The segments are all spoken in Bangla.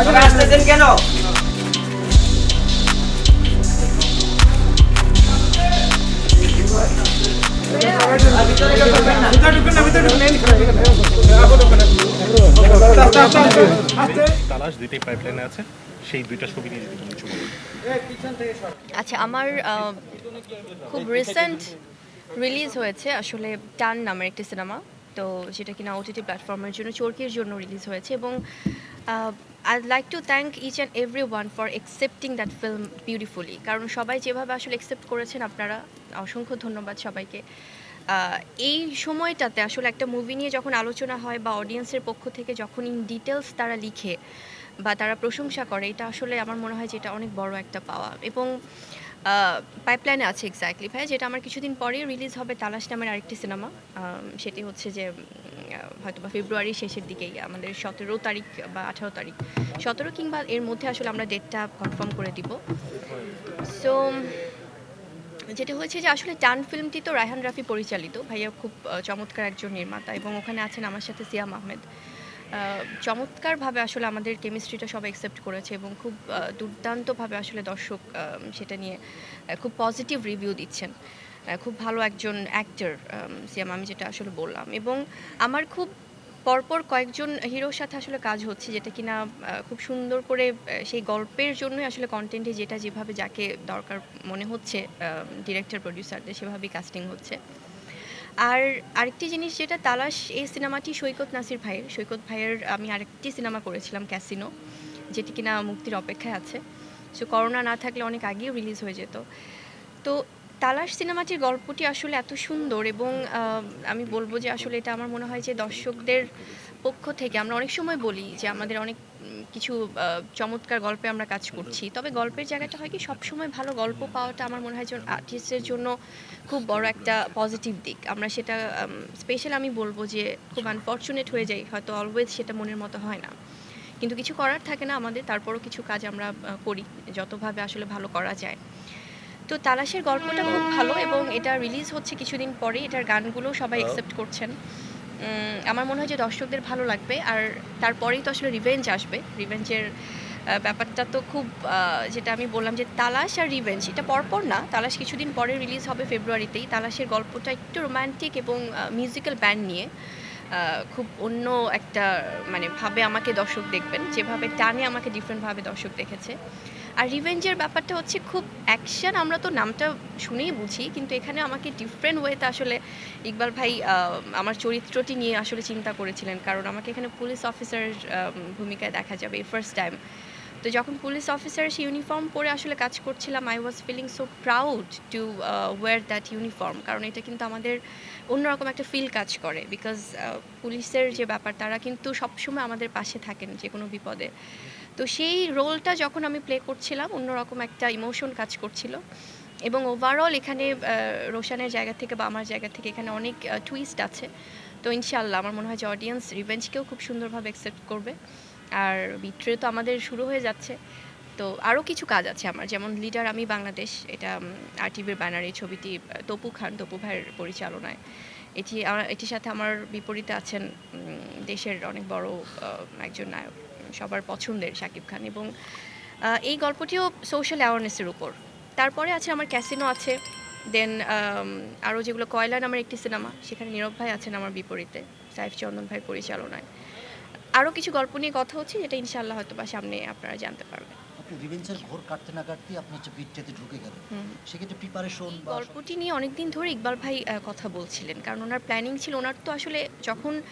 সবাই আসতেছেন কেন সেই দুইটা ছবি আচ্ছা আমার খুব রিসেন্ট রিলিজ হয়েছে আসলে টান নামের একটি সিনেমা তো যেটা কিনা ওটিটি প্ল্যাটফর্মের জন্য, চরকির জন্য রিলিজ হয়েছে এবং I like to thank each and every one for accepting that film beautifully কারণ সবাই যেভাবে আসলে অ্যাকসেপ্ট করেছেন, আপনারা অসংখ্য ধন্যবাদ সবাইকে। এই সময়টাতে আসলে একটা মুভি নিয়ে যখন আলোচনা হয় বা অডিয়েন্সের পক্ষ থেকে যখন ইন ডিটেলস তারা লিখে বা তারা প্রশংসা করে এটা আসলে আমার মনে হয় যে এটা অনেক বড় একটা পাওয়া। এবং পাইপলাইনে আছে এক্স্যাক্টলি ভাই যেটা আমার কিছুদিন পরেই রিলিজ হবে তালাশ নামের আরেকটি সিনেমা সেটি হচ্ছে যে হয়তো বা ফেব্রুয়ারি শেষের দিকেই আমাদের সতেরো তারিখ বা আঠারো তারিখ। সতেরো কিংবা এর মধ্যে আসলে আমরা ডেটটা কনফার্ম করে দিব। সো যেটা হয়েছে যে আসলে টান ফিল্মটি তো রায়হান রাফি পরিচালিত ভাইয়া খুব চমৎকার একজন নির্মাতা এবং ওখানে আছেন আমার সাথে সিয়াম আহমেদ। আহ, চমৎকারভাবে আসলে আমাদের কেমিস্ট্রিটা সবাই অ্যাকসেপ্ট করেছে এবং খুব দুর্দান্তভাবে আসলে দর্শক সেটা নিয়ে খুব পজিটিভ রিভিউ দিচ্ছেন। খুব ভালো একজন অ্যাক্টর সিয়াম, আমি যেটা আসলে বললাম। এবং আমার খুব পরপর কয়েকজন হিরোর সাথে আসলে কাজ হচ্ছে যেটা কিনা খুব সুন্দর করে সেই গল্পের জন্যই আসলে কন্টেন্টে যেটা যেভাবে যাকে দরকার মনে হচ্ছে ডিরেক্টর প্রডিউসারদের সেভাবেই কাস্টিং হচ্ছে। আর আরেকটি জিনিস যেটা তালাশ এই সিনেমাটি সৈকত নাসির ভাইয়ের। সৈকত ভাইয়ের আমি আরেকটি সিনেমা করেছিলাম, ক্যাসিনো, যেটি কিনা মুক্তির অপেক্ষায় আছে। সো করোনা না থাকলে অনেক আগেও রিলিজ হয়ে যেত। তো তালাশ সিনেমাটির গল্পটি আসলে এত সুন্দর এবং আমি বলব যে আসলে এটা আমার মনে হয় যে দর্শকদের পক্ষ থেকে আমরা অনেক সময় বলি যে আমাদের অনেক কিছু চমৎকার গল্পে আমরা কাজ করছি। তবে গল্পের জায়গাটা হয় কি সবসময় ভালো গল্প পাওয়াটা আমার মনে হয় আর্টিস্টের জন্য খুব বড় একটা পজিটিভ দিক। আমরা সেটা স্পেশাল আমি বলব যে খুব আনফর্চুনেট হয়ে যাই হয়তো অলওয়েজ সেটা মনের মতো হয় না। কিন্তু কিছু করার থাকে না আমাদের তারপরও কিছু কাজ আমরা করি যতভাবে আসলে ভালো করা যায়। তো তালাশের গল্পটা খুব ভালো এবং এটা রিলিজ হচ্ছে কিছুদিন পরে এটার গানগুলো সবাই অ্যাকসেপ্ট করছেন। আমার মনে হয় যে দর্শকদের ভালো লাগবে। আর তারপরেই তো আসলে রিভেঞ্জ আসবে। রিভেঞ্জের ব্যাপারটা তো খুব যেটা আমি বললাম যে তালাশ আর রিভেঞ্জ এটা পরপর না। তালাশ কিছুদিন পরে রিলিজ হবে ফেব্রুয়ারিতেই তালাশের গল্পটা একটু রোম্যান্টিক এবং মিউজিক্যাল ব্যান্ড নিয়ে। খুব অন্য একটা মানে ভাবে আমাকে দর্শক দেখবেন, যেভাবে টানে আমাকে ডিফারেন্টভাবে দর্শক দেখেছে। আর রিভেঞ্জের ব্যাপারটা হচ্ছে খুব অ্যাকশন আমরা তো নামটা শুনেই বুঝি, কিন্তু এখানে আমাকে ডিফারেন্ট ওয়েতে আসলে ইকবাল ভাই আমার চরিত্রটি নিয়ে আসলে চিন্তা করেছিলেন। কারণ আমাকে এখানে পুলিশ অফিসার ভূমিকায় দেখা যাবে ফার্স্ট টাইম তো যখন পুলিশ অফিসার সে ইউনিফর্ম পরে আসলে কাজ করছিলাম I was feeling so proud to wear that uniform কারণ এটা কিন্তু আমাদের অন্যরকম একটা ফিল কাজ করে বিকজ পুলিশের যে ব্যাপার, তারা কিন্তু সবসময় আমাদের পাশে থাকেন যে কোনো বিপদে। তো সেই রোলটা যখন আমি প্লে করছিলাম, অন্যরকম একটা ইমোশন কাজ করছিল। এবং ওভারঅল এখানে রোশানের জায়গা থেকে বা আমার জায়গা থেকে এখানে অনেক টুইস্ট আছে। তো ইনশাল্লাহ আমার মনে হয় যে অডিয়েন্স রিভেঞ্জকেও খুব সুন্দরভাবে অ্যাকসেপ্ট করবে। আর বিট্রে তো আমাদের শুরু হয়ে যাচ্ছে। তো আরও কিছু কাজ আছে আমার, যেমন লিডার আমি বাংলাদেশ, এটা আর টিভির ব্যানার ছবিটি তপু খান, তপু ভাইয়ের পরিচালনায়। এটি এটির সাথে আমার বিপরীতে আছেন দেশের অনেক বড় একজন নায়ক, সবার পছন্দের শাকিব খান এবং এই গল্পটিও সোশ্যাল অ্যাওয়ারনেসের উপর। তারপরে আছে আমার ক্যাসিনো আছে দেন আরও যেগুলো কয়লা নামের একটি সিনেমা সেখানে নীরব ভাই আছেন আমার বিপরীতে, সাইফ চন্দন ভাই পরিচালনায়। আরও কিছু গল্প নিয়ে কথা হচ্ছে যেটা ইনশাল্লাহ হয়তো বা সামনে আপনারা জানতে পারবেন। রিভেঞ্জের ঘোর কাটতে না কাটতেই আপনি হচ্ছে বিটটাতে ঢুকে গেলেন। সেক্ষেত্রে প্রিপারেশন গল্পটি নিয়ে অনেকদিন ধরে ইকবাল ভাই কথা বলছিলেন। কারণ ওনার প্ল্যানিং ছিল ওনার তো আসলে যখন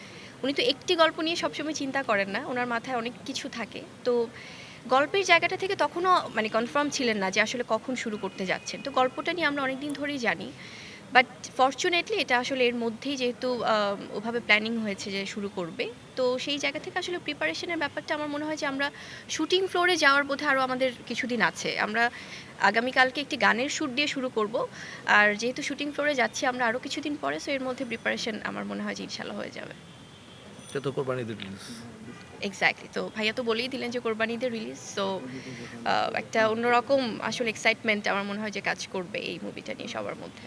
উনি তো একটি গল্প নিয়ে সবসময় চিন্তা করেন না ওনার মাথায় অনেক কিছু থাকে। তো গল্পের জায়গাটা থেকে তখনও মানে কনফার্ম ছিলেন না যে আসলে কখন শুরু করতে যাচ্ছেন। তো গল্পটা নিয়ে আমরা অনেকদিন ধরেই জানি। বাট ফর্চুনেটলি এটা আসলে এর মধ্যেই যেহেতু ওভাবে প্ল্যানিং হয়েছে যে শুরু করবে। তো সেই জায়গা থেকে আসলে প্রিপারেশনের ব্যাপারটা আমার মনে হয় যে আমরা শুটিং ফ্লোরে যাওয়ার বোধহয় আরও আমাদের কিছুদিন আছে। আমরা আগামীকালকে একটি গানের শ্যুট দিয়ে শুরু করব। আর যেহেতু শুটিং ফ্লোরে যাচ্ছি আমরা আরও কিছুদিন পরে সো এর মধ্যে প্রিপারেশন আমার মনে হয় যে ইনশাল্লাহ হয়ে যাবে। তো রিলিজ এক্স্যাক্টলি তো ভাইয়া তো বলেই দিলেন যে কোরবানিদের রিলিজ সো একটা অন্যরকম আসলে এক্সাইটমেন্ট আমার মনে হয় যে কাজ করবে এই মুভিটা নিয়ে সবার মধ্যে।